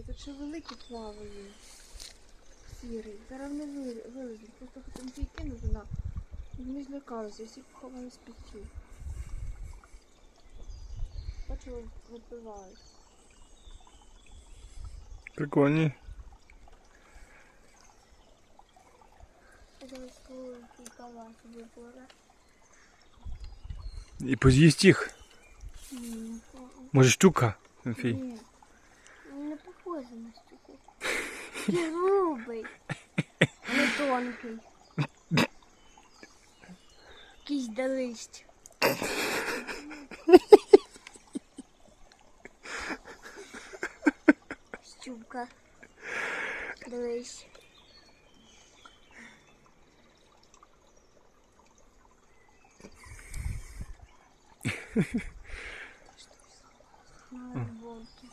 Ай, тут ще великі плавають. Сірий. Зараз не вилезуть. Просто хотім ці кинути на. Вони злякалися, всі поховані з піки. Бачу, випивають. Прикольні. І поз'їсть їх. Може щука? Софій? Ні. Не на щуку. Грубий. Не тонкий. Якийсь делисть. Щука. Дивись. На волки.